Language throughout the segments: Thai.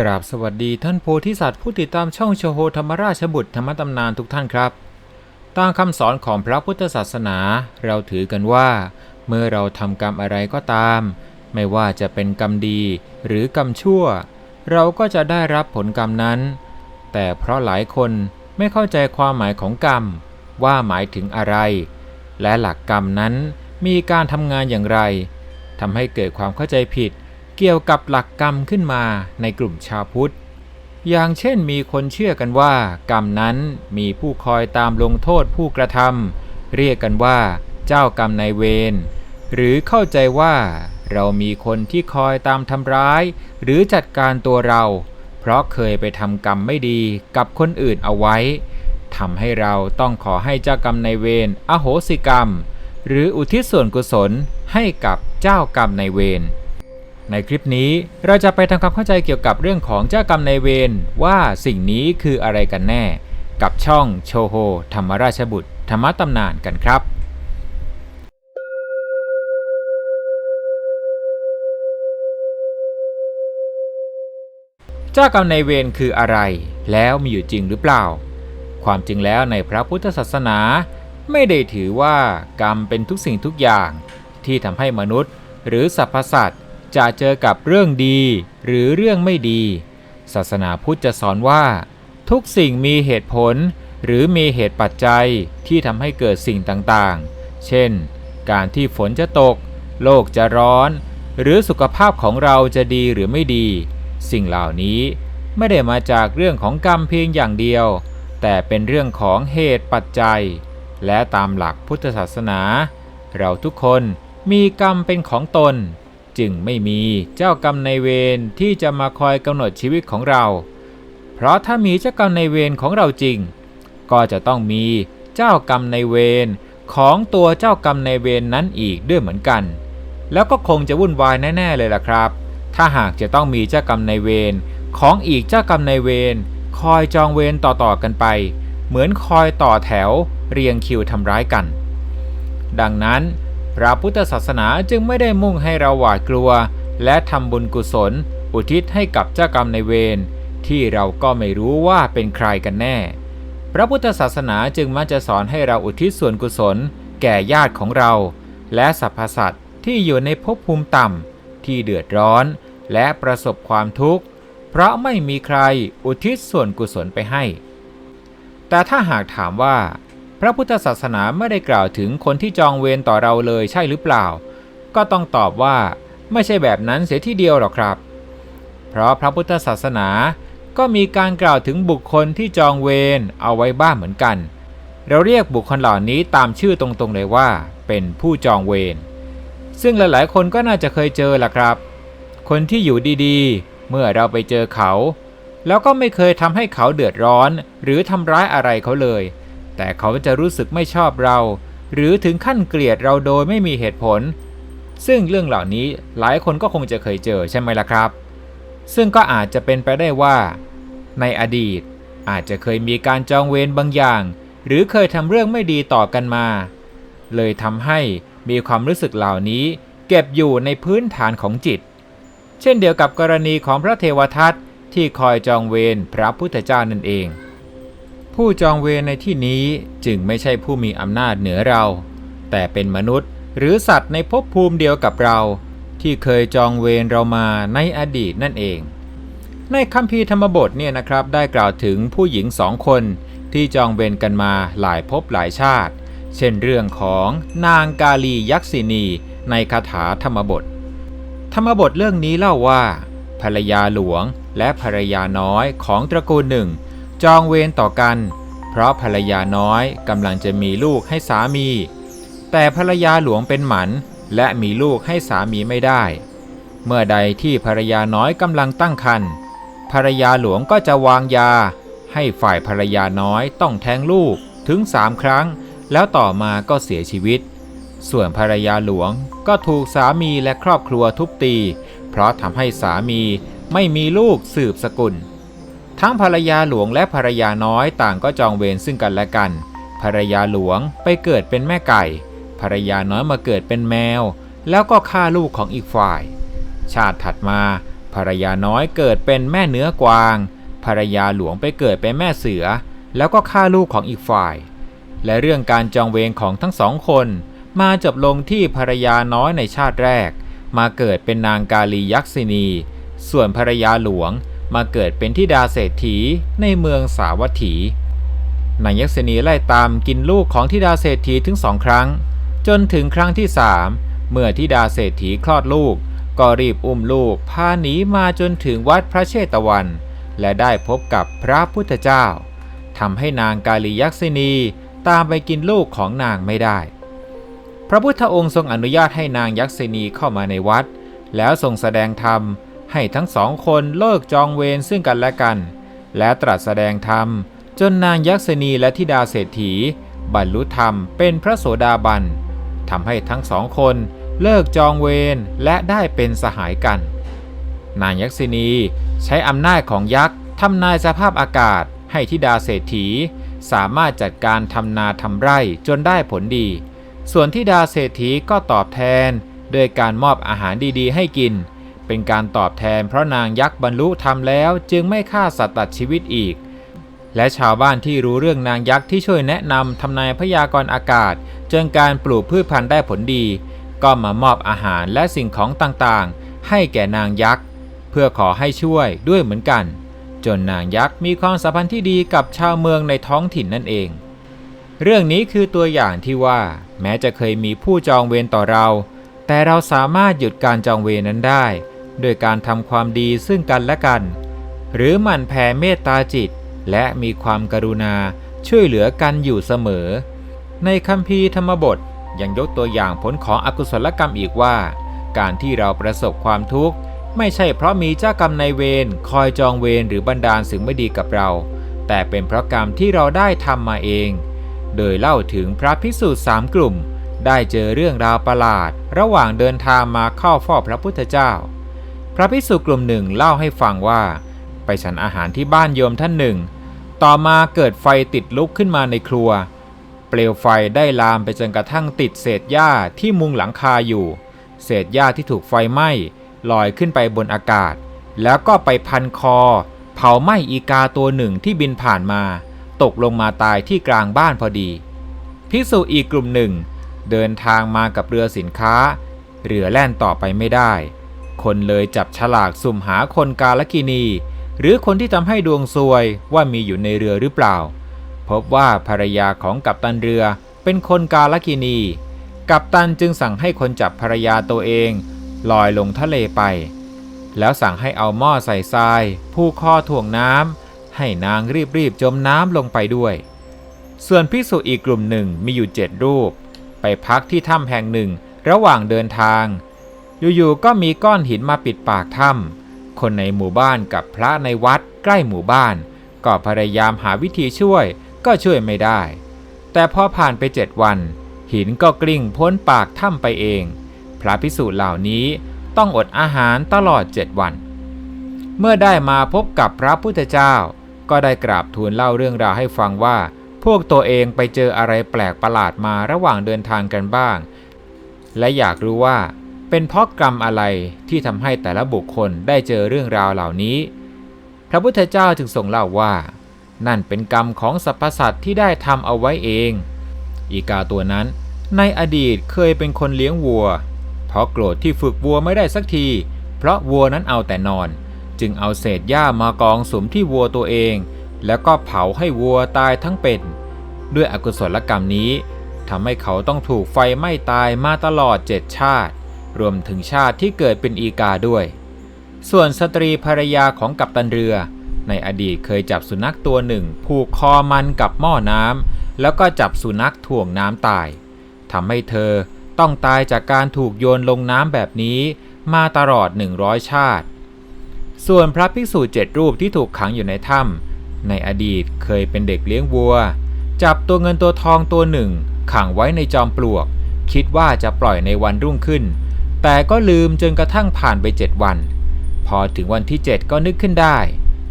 กราบสวัสดีท่านโพธิสัตว์ผู้ติดตามช่องโชโฮธรรมราชบุตรธรรมตำนานทุกท่านครับ ตามคำสอนของพระพุทธศาสนา เราถือกันว่า เมื่อเราทำกรรมอะไรก็ตาม ไม่ว่าจะเป็นกรรมดีหรือกรรมชั่ว เราก็จะได้รับผลกรรมนั้น แต่เพราะหลายคนไม่เข้าใจความหมายของกรรม ว่าหมายถึงอะไร และหลักกรรมนั้นมีการทำงานอย่างไรทำให้เกิดความเข้าใจผิด เกี่ยวกับหลักกรรมขึ้นมาในกลุ่มชาวพุทธ อย่างเช่นมีคนเชื่อกันว่า กรรมนั้นมีผู้คอยตามลงโทษผู้กระทำเรียกกันว่า เจ้ากรรมนายเวรหรือเข้าใจว่า เรามีคนที่คอยตามทำร้าย หรือจัดการตัวเรา เพราะเคยไปทำกรรมไม่ดีกับคนอื่นเอาไว้ทำให้เราต้องขอให้เจ้ากรรมนายเวรอโหสิกรรม หรืออุทิศส่วนกุศลให้กับเจ้ากรรมนายเวร ในคลิปนี้เราจะไปทำความเข้าใจเกี่ยวกับเรื่องของเจ้ากรรมนายเวรว่าสิ่งนี้คืออะไรกันแน่ กับช่องโชโฮธรรมราชบุตร ธรรมตำนานกันครับ เจ้ากรรมนายเวรคืออะไร แล้วมีอยู่จริงหรือเปล่า ความจริงแล้วในพระพุทธศาสนา ไม่ได้ถือว่ากรรมเป็นทุกสิ่งทุกอย่าง ที่ทำให้มนุษย์ หรือสรรพสัตว จะเจอกับเรื่องดีหรือเรื่องไม่ดี ศาสนาพุทธจะสอนว่า ทุกสิ่งมีเหตุผล หรือมีเหตุปัจจัยที่ทำให้เกิดสิ่งต่างๆ เช่น การที่ฝนจะตก โลกจะร้อน หรือสุขภาพของเราจะดีหรือไม่ดี สิ่งเหล่านี้ไม่ได้มาจากเรื่องของกรรมเพียงอย่างเดียว แต่เป็นเรื่องของเหตุปัจจัย และตามหลักพุทธศาสนา เราทุกคนมีกรรมเป็นของตน จึงไม่มีเจ้ากรรมในายเวรที่จะมาคอยกำหนดชีวิตของเรา เพราะถ้ามีเจ้ากรรมในายเวรของเราจริง ก็จะต้องมีเจ้ากรรมในายเวรของตัวเจ้ากรรมในายเวรนนั้นอีกด้วยเหมือนกัน แล้วก็คงจะวุ่นวายแน่ๆเลยล่ะครับ ถ้าหากจะต้องมีเจ้ากรรมในายเวรของอีกเจ้ากรรมในายเวรคอยจองเวรต่อๆกันไป เหมือนคอยต่อแถวเรียงคิวทำร้ายกัน ดังนั้น พระพุทธศาสนาจึงไม่ได้มุ่งให้เราหวาดกลัว และทำบุญกุศล อุทิศให้กับเจ้ากรรมในเวรที่เราก็ไม่รู้ว่าเป็นใครกันแน่ พระพุทธศาสนาจึงมักจะสอนให้เราอุทิศส่วนกุศล แก่ญาติของเรา และสรรพสัตว์ที่อยู่ในภพภูมิต่ำที่เดือดร้อน และประสบความทุกข์ เพราะไม่มีใครอุทิศส่วนกุศลไปให้ แต่ถ้าหากถามว่า พระพุทธศาสนาไม่ได้กล่าวถึงคนที่จองเวรต่อเราเลยใช่หรือเปล่า ก็ต้องตอบว่าไม่ใช่แบบนั้นเสียทีเดียวหรอกครับ เพราะพระพุทธศาสนาก็มีการกล่าวถึงบุคคลที่จองเวรเอาไว้บ้างเหมือนกัน เราเรียกบุคคลเหล่านี้ตามชื่อตรงๆเลยว่า เป็นผู้จองเวร ซึ่งหลายๆ คนก็น่าจะเคยเจอล่ะครับ คนที่อยู่ดีๆ เมื่อเราไปเจอเขา แล้วก็ไม่เคยทำให้เขาเดือดร้อน หรือทำร้ายอะไรเขาเลย แต่เขาจะรู้สึกไม่ชอบเรา หรือถึงขั้นเกลียดเราโดยไม่มีเหตุผล ซึ่งเรื่องเหล่านี้หลายคนก็คงจะเคยเจอใช่ไหมล่ะครับ ซึ่งก็อาจจะเป็นไปได้ว่า ในอดีต อาจจะเคยมีการจองเวรบางอย่าง หรือเคยทำเรื่องไม่ดีต่อกันมา เลยทำให้มีความรู้สึกเหล่านี้เก็บอยู่ในพื้นฐานของจิต เช่นเดียวกับกรณีของพระเทวทัตที่คอยจองเวรพระพุทธเจ้านั่นเอง ผู้จองเวรในที่นี้จึงไม่ใช่ผู้มีอำนาจเหนือเรา แต่เป็นมนุษย์หรือสัตว์ในภพภูมิเดียวกับเรา ที่เคยจองเวรเรามาในอดีตนั่นเอง ในคัมภีร์ธรรมบทเนี่ยนะครับได้กล่าวถึงผู้หญิงสองคนที่จองเวรกันมาหลายภพหลายชาติ เช่นเรื่องของนางกาลียักษินีในคาถาธรรมบท ธรรมบทเรื่องนี้เล่าว่า ภรรยาหลวงและภรรยาน้อยของตระกูลหนึ่ง จองเวรต่อกัน เพราะภรรยาน้อยกำลังจะมีลูกให้สามี แต่ภรรยาหลวงเป็นหมัน และมีลูกให้สามีไม่ได้ เมื่อใดที่ภรรยาน้อยกำลังตั้งครรภ์ภรรยาหลวงก็จะวางยา ให้ฝ่ายภรรยาน้อยต้องแท้งลูกถึงสามครั้ง แล้วต่อมาก็เสียชีวิต ส่วนภรรยาหลวงก็ถูกสามีและครอบครัวทุบตี เพราะทำให้สามีไม่มีลูกสืบสกุล ทั้งภรรยาหลวงและภรรยาน้อยต่างก็จองเวรซึ่งกันและกัน ภรรยาหลวงไปเกิดเป็นแม่ไก่ ภรรยาน้อยมาเกิดเป็นแมว แล้วก็ฆ่าลูกของอีกฝ่าย ชาติถัดมาภภรรยาน้อยเกิดเป็นแม่เนื้อกวาง ภรรยาหลวงไปเกิดเป็นแม่เสือ แล้วก็ฆ่าลูกของอีกฝ่าย และเรื่องการจองเวรของทั้งสองคน มาจบลงที่ภรรยาน้อยในชาติแรก มาเกิดเป็นนางกาลียักษินี ส่วนภรรยาหลวง มาเกิดเป็นทิดาเศรษฐีในเมืองสาวัตถีนางยักษินีไล่ตามกินลูกของทิดาเศรษฐีถึงสองครั้ง จนถึงครั้งที่สามเมื่อทิดาเศรษฐีคลอดลูก ก็รีบอุ้มลูกพาหนีมาจนถึงวัดพระเชตวัน และได้พบกับพระพุทธเจ้าทำให้นางกาลียักษินีตามไปกินลูกของนางไม่ได้ พระพุทธองค์ทรงอนุญาตให้นางยักษินีเข้ามาในวัด แล้วทรงแสดงธรรม ให้ทั้งสองคนเลิกจองเวรซึ่งกันและกัน และตรัสแสดงธรรม จนนางยักษินีและธิดาเศรษฐี บรรลุธรรมเป็นพระโสดาบันทำให้ทั้งสองคนเลิกจองเวรและได้เป็นสหายกัน นางยักษินีใช้อำนาจของยักษ์ทำนายสภาพอากาศ ให้ธิดาเศรษฐี สามารถจัดการทำนาทำไร่จนได้ผลดี ส่วนธิดาเศรษฐีก็ตอบแทนโดยการมอบอาหารดีๆ ให้กิน เป็นการตอบแทนเพราะนางยักษ์บรรลุธรรมแล้วจึงไม่ฆ่าสัตว์ตัดชีวิตอีก และชาวบ้านที่รู้เรื่องนางยักษ์ที่ช่วยแนะนำทำนายพยากรณ์อากาศ จนการปลูกพืชพันธุ์ได้ผลดี ก็มามอบอาหารและสิ่งของต่างๆ ให้แก่นางยักษ์ เพื่อขอให้ช่วยด้วยเหมือนกัน จนนางยักษ์มีความสัมพันธ์ที่ดีกับชาวเมืองในท้องถิ่นนั่นเอง เรื่องนี้คือตัวอย่างที่ว่า แม้จะเคยมีผู้จองเวรต่อเรา แต่เราสามารถหยุดการจองเวรนั้นได้ โดยการทำความดีซึ่งกันและกัน หรือหมั่นแผ่เมตตาจิต และมีความกรุณาช่วยเหลือกันอยู่เสมอ ในคัมภีร์ธรรมบทยังยกตัวอย่างผลของอกุศลกรรมอีกว่า การที่เราประสบความทุกข์ ไม่ใช่เพราะมีเจ้ากรรมนายเวรคอยจองเวรหรือบันดาลสิ่งไม่ดีกับเรา แต่เป็นเพราะกรรมที่เราได้ทำมาเอง โดยเล่าถึงพระภิกษุสามกลุ่ม ได้เจอเรื่องราวประหลาด ระหว่างเดินทางมาเข้าเฝ้าพระพุทธเจ้า พระภิกษุกลุ่มหนึ่งเล่าให้ฟังว่า ไปฉันอาหารที่บ้านโยมท่านหนึ่ง ต่อมาเกิดไฟติดลุกขึ้นมาในครัว เปลวไฟได้ลามไปจนกระทั่งติดเศษหญ้าที่มุงหลังคาอยู่ เศษหญ้าที่ถูกไฟไหม้ลอยขึ้นไปบนอากาศ แล้วก็ไปพันคอ เผาไหม้อีกาตัวหนึ่งที่บินผ่านมา ตกลงมาตายที่กลางบ้านพอดีภิกษุอีกกลุ่มหนึ่ง เดินทางมากับเรือสินค้า เรือแล่นต่อไปไม่ได้ คนเลยจับฉลากสุ่มหาคนกาลกินี หรือคนที่ทำให้ดวงซวยว่ามีอยู่ในเรือหรือเปล่า พบว่าภรรยาของกัปตันเรือเป็นคนกาลกินี กัปตันจึงสั่งให้คนจับภรรยาตัวเอง ลอยลงทะเลไป แล้วสั่งให้เอาหม้อใส่ทรายผูกคอถ่วงน้ำให้นางรีบๆจมน้ำลงไปด้วย ส่วนภิกษุอีกกลุ่มหนึ่งมีอยู่เจ็ดรูป ไปพักที่ถ้ำแห่งหนึ่งระหว่างเดินทาง อยู่ๆก็มีก้อนหินมาปิดปากถ้ำคนในหมู่บ้านกับพระในวัดใกล้หมู่บ้าน ก็พยายามหาวิธีช่วยก็ช่วยไม่ได้ แต่พอผ่านไปเจ็ดวัน หินก็กลิ้งพ้นปากถ้ำไปเอง พระพิสูจน์เหล่านี้ต้องอดอาหารตลอดเจ็ดวัน เมื่อได้มาพบกับพระพุทธเจ้า ก็ได้กราบทูลเล่าเรื่องราวให้ฟังว่า พวกตัวเองไปเจออะไรแปลกประหลาดมาระหว่างเดินทางกันบ้าง และอยากรู้ว่า เป็นเพราะกรรมอะไรที่ทำให้แต่ละบุคคลได้เจอเรื่องราวเหล่านี้ พระพุทธเจ้าจึงทรงเล่าว่า นั่นเป็นกรรมของสรรพสัตว์ที่ได้ทำเอาไว้เอง อีกาตัวนั้น ในอดีตเคยเป็นคนเลี้ยงวัว เพราะโกรธที่ฝึกวัวไม่ได้สักที เพราะวัวนั้นเอาแต่นอน จึงเอาเศษหญ้ามากองสมที่วัวตัวเอง แล้วก็เผาให้วัวตายทั้งเป็น ด้วยอกุศลกรรมนี้ทำให้เขาต้องถูกไฟไหม้ตายมาตลอดเจ็ดชาติ รวมถึงชาติที่เกิดเป็นอีกาด้วย ส่วนสตรีภรรยาของกัปตันเรือ ในอดีตเคยจับสุนัขตัวหนึ่ง ผูกคอมันกับหม้อน้ำแล้วก็จับสุนัขถ่วงน้ำตายทำให้เธอต้องตายจากการถูกโยนลงน้ำแบบนี้มาตลอด 100 ชาติ ส่วนพระภิกษุเจ็ดรูปที่ถูกขังอยู่ในถ้ำในอดีตเคยเป็นเด็กเลี้ยงวัว จับตัวเงินตัวทองตัวหนึ่ง ขังไว้ในจอมปลวก คิดว่าจะปล่อยในวันรุ่งขึ้น แต่ก็ลืมจนกระทั่งผ่านไปเจ็ดวัน พอถึงวันที่ 7 ก็นึกขึ้นได้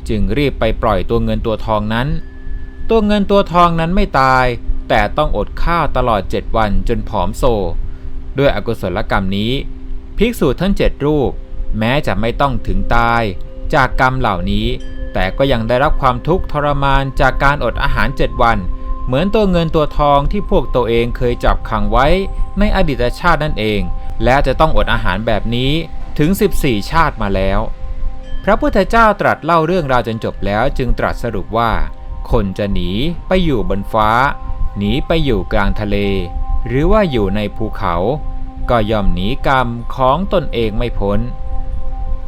จึงรีบไปปล่อยตัวเงินตัวทองนั้น ตัวเงินตัวทองนั้นไม่ตาย แต่ต้องอดข้าวตลอด 7 วันจนผอมโซ ด้วยอกุศลกรรมนี้ ภิกษุทั้งเจ็ดรูป แม้จะไม่ต้องถึงตาย จากกรรมเหล่านี้ แต่ก็ยังได้รับความทุกข์ทรมานจากการอดอาหารเจ็ดวัน เหมือนตัวเงินตัวทองที่พวกตัวเองเคยจับขังไว้ในอดีตชาตินั่นเอง และจะต้องอดอาหารแบบนี้ถึง 14 ชาติมาแล้ว พระพุทธเจ้าตรัสเล่าเรื่องราวจนจบแล้วจึงตรัสสรุปว่า คนจะหนีไปอยู่บนฟ้า หนีไปอยู่กลางทะเล หรือว่าอยู่ในภูเขา ก็ย่อมหนีกรรมของตนเองไม่พ้น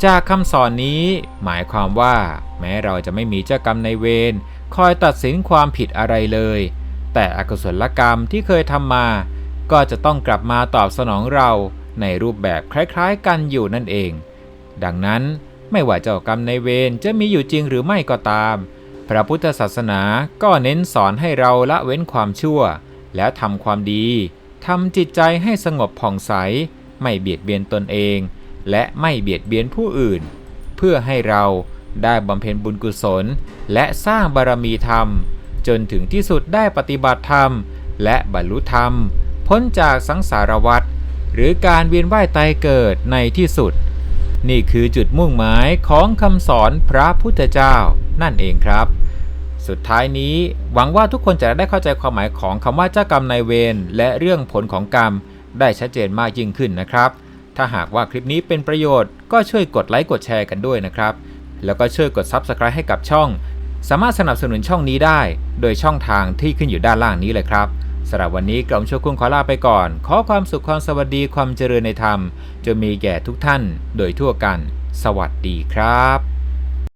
จากคำสอนนี้หมายความว่า แม้เราจะไม่มีเจ้ากรรมในเวรคอยตัดสินความผิดอะไรเลย แต่อกุศลกรรมที่เคยทำมา ก็จะต้องกลับมาตอบสนองเราในรูปแบบคล้ายๆกันอยู่นั่นเอง ดังนั้นไม่ว่าเจ้ากรรมในเวรจะมีอยู่จริงหรือไม่ก็ตาม พระพุทธศาสนาก็เน้นสอนให้เราละเว้นความชั่ว แล้วทำความดีทำจิตใจให้สงบผ่องใส ไม่เบียดเบียนตนเอง และไม่เบียดเบียนผู้อื่น เพื่อให้เราได้บำเพ็ญบุญกุศล และสร้างบารมีธรรม จนถึงที่สุดได้ปฏิบัติธรรม และบรรลุธรรม พ้นจากสังสารวัฏหรือการเวียนว่ายตายเกิดในที่สุด นี่คือจุดมุ่งหมายของคำสอนพระพุทธเจ้านั่นเองครับ สุดท้ายนี้หวังว่าทุกคนจะได้เข้าใจความหมายของคำว่าเจ้ากรรมนายเวรและเรื่องผลของกรรมได้ชัดเจนมากยิ่งขึ้นนะครับ ถ้าหากว่าคลิปนี้เป็นประโยชน์ก็ช่วยกดไลค์กดแชร์กันด้วยนะครับ แล้วก็ช่วยกด Subscribe ให้กับช่อง สามารถสนับสนุนช่องนี้ได้ โดยช่องทางที่ขึ้นอยู่ด้านล่างนี้เลยครับ สำหรับวันนี้กล่อมโชคุณขอลาไปก่อน ขอความสุขความสวัสดีความเจริญในธรรม จะมีแก่ทุกท่าน โดยทั่วกัน สวัสดีครับ